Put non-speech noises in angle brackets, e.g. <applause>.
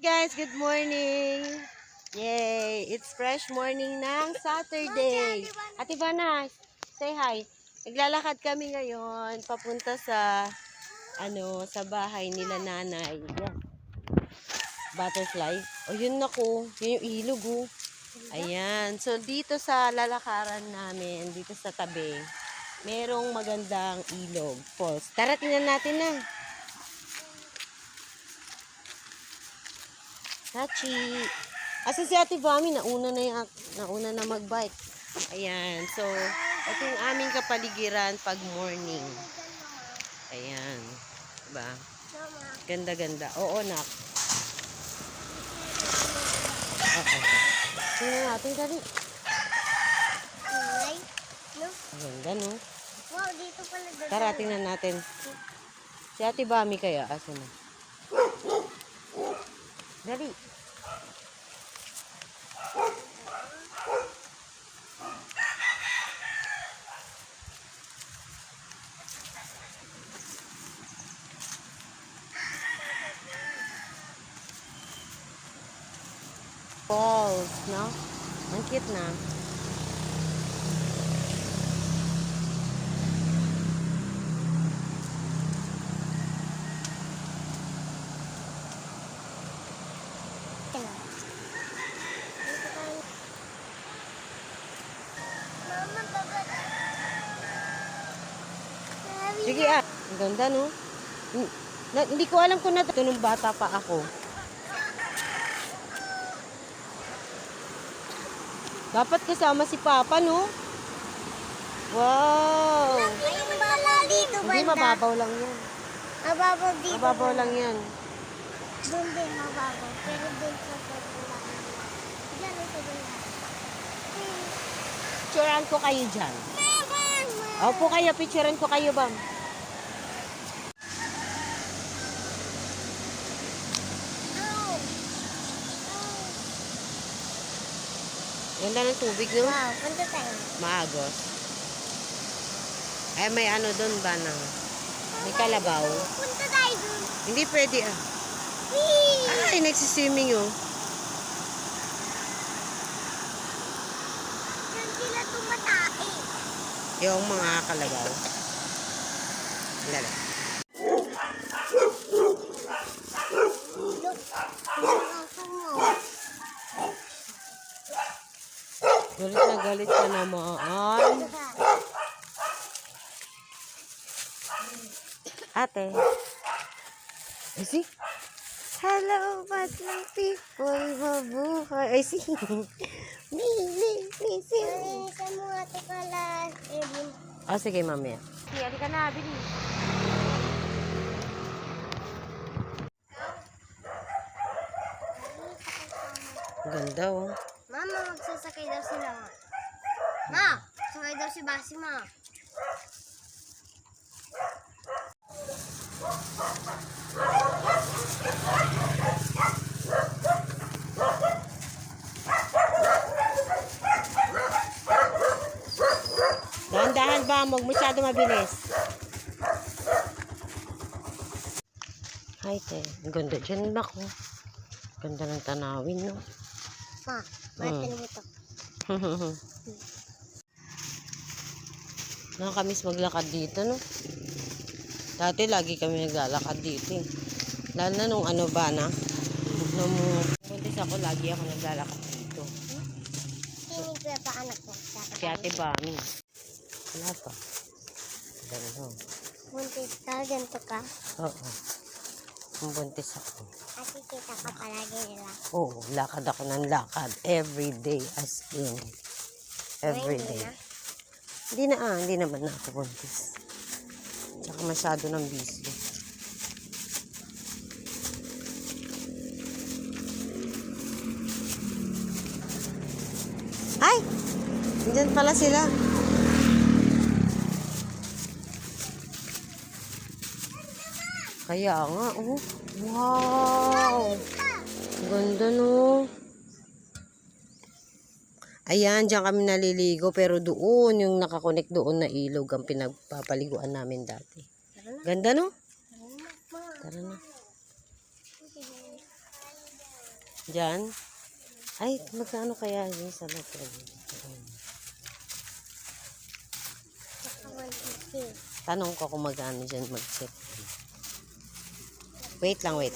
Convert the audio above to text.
guys, good morning. Yay, it's fresh morning ng Saturday. Ate Ivana, say hi. Naglalakad kami ngayon papunta sa ano, sa bahay nila nanay. Yan. Butterfly. O yun nako, yun yung ilog oh. Ayan. So dito sa lalakaran namin, dito sa tabi, merong magandang ilog. Falls. Tara, tingnan natin na. Hachi. Asa si Ate Vami, nauna na, yung, nauna na magbike. Ayan. So, ito yung aming kapaligiran pag morning. Ayan. Diba? Ganda-ganda. Oo, nak. Okay. Tingnan natin, dali. Ganda, no? Wow, dito pala. Tara, tingnan natin. Si Ate Bami kaya, asa na? Dali. Falls, no? Ang cute na. Sige ah. Ang ganda, no? Na, hindi ko alam kung nato nung bata pa ako. Dapat kasama si Papa, no? Wow! Dito Hindi, mababaw lang yan. Mababaw dito. Mababaw lang yan. Doon din mababaw. Pero doon sa pagkula. Diyan ito doon. Picturean ko kayo dyan. Opo kayo, picturean ko kayo, bam. Ganda ng tubig, no? Wow, punta tayo. Maagos. Ay, may ano doon ba ng... May kalabaw. Punta tayo doon. Hindi pwede ah. Whee! Ay, nagsiswimming oh. Diyan sila tumatae. Yung mga kalabaw. Lala. Galit na galit ka naman. Ate. Ay, see? Hello, madlang people. Mabuhay. Ay, see? <laughs> Mili, misi. Ay, sa mga tukalas. Edwin. Oh, sige, mamaya. Sige, ka na, bili. Ganda, oh. Mama, magsasakay daw sila. Ma, ma sakay daw si Basi, ma. Dahan-dahan ba? Huwag masyado mabilis. Hi, te. Ang ganda dyan, nako. Ganda ng tanawin, no? Ma, Hmm. matin mo ito. <laughs> Nakakamiss maglakad dito, no? Dati lagi kami naglalakad dito, eh. Lalo na nung ano ba na? Nung buntis ako, lagi ako naglalakad dito. Tinig ko pa anak ko. Si ate Bami. Wala pa. Ganda. Buntis ka, ganito ka. Oo. Buntis ako. Kasi kita ka palagi nila. Oo, lakad ako ng lakad. Every day as in. Every day. hindi na. Hindi na ah, hindi naman na ako buntis. Tsaka masyado ng busy. Ay! Diyan pala sila. Kaya nga, oh. Wow! Ganda no. Ayan, diyan kami naliligo pero doon yung nakakonek doon na ilog ang pinagpapaliguan namin dati. Ganda no? Tara na. Diyan? Ay, magkano kaya yun sa 150. Tanong ko kung magkano dyan mag-set. Wait lang, wait.